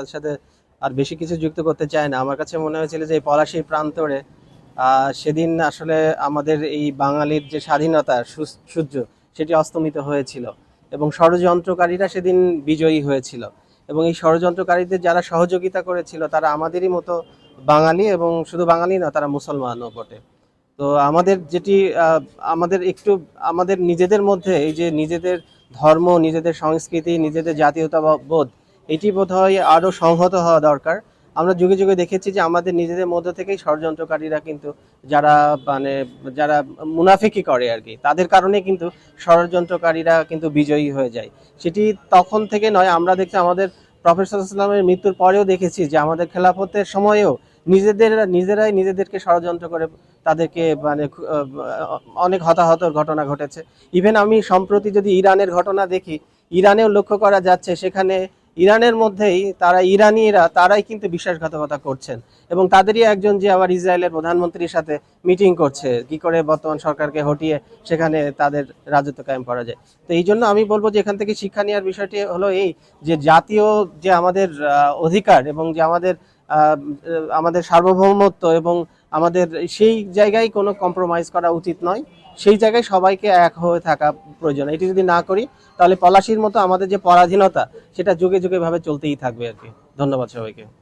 তার সাথে আর বেশি কিছু যুক্ত করতে চায় না। আমার কাছে মনে হয়েছিল যে পলাশির প্রান্তরে সেদিন আসলে আমাদের এই বাঙালির যে স্বাধীনতা সূর্য, সেটি অস্তমিত হয়েছিল এবং ষড়যন্ত্রকারীরা সেদিন বিজয়ী হয়েছিল এবং এই ষড়যন্ত্রকারীদের যারা সহযোগিতা করেছিল, তারা আমাদেরই মতো বাঙালি এবং শুধু বাঙালি না, তারা মুসলমানও বটে। তো আমাদের যেটি আমাদের একটু, আমাদের নিজেদের মধ্যে এই যে নিজেদের ধর্ম, নিজেদের সংস্কৃতি, নিজেদের জাতীয়তাবোধ এটি বোধ হয় আরও সংহত হওয়া দরকার। আমরা যুগে যুগে দেখেছি যে আমাদের নিজেদের মধ্য থেকেই ষড়যন্ত্রকারীরা কিন্তু যারা মানে যারা মুনাফিকি করে আর কি, তাদের কারণে কিন্তু ষড়যন্ত্রকারীরা কিন্তু বিজয়ী হয়ে যায়। সেটি তখন থেকে নয়, আমরা দেখছি আমাদের প্রফেসর ইসলামের মৃত্যুর পরেও দেখেছি যে আমাদের খেলাফতের সময়েও নিজেদের, নিজেরাই নিজেদেরকে ষড়যন্ত্র করে তাদেরকে মানে অনেক হতাহতর ঘটনা ঘটেছে। ইভেন আমি সম্প্রতি যদি ইরানের ঘটনা দেখি, ইরানেও লক্ষ্য করা যাচ্ছে সেখানে ইরানের মধ্যেই তারা ইরানিরা, তারাই কিন্তু বিশ্বাসঘাতকতা করছেন। এবং তাদেরই একজন যে আবার ইসরায়েলের প্রধানমন্ত্রীর সাথে মিটিং করছে, কি করে বর্তমান সরকারকে হটিয়ে সেখানে তাদের রাজত্ব কায়েম করা যায়। তো এই জন্য আমি বলব যে এখান থেকে শিক্ষা নেওয়ার বিষয়টি হলো এই যে জাতীয় যে আমাদের অধিকার এবং যে আমাদের আমাদের সার্বভৌমত্ব এবং আমাদের সেই জায়গায় কোনো কম্প্রোমাইজ করা উচিত নয়। সেই জায়গায় সবাইকে এক হয়ে থাকা প্রয়োজন। এটি যদি না করি, তাহলে পলাশির মতো আমাদের যে পরাধীনতা, সেটা যুগে যুগে ভাবে চলতেই থাকবে আর কি। ধন্যবাদ সবাইকে।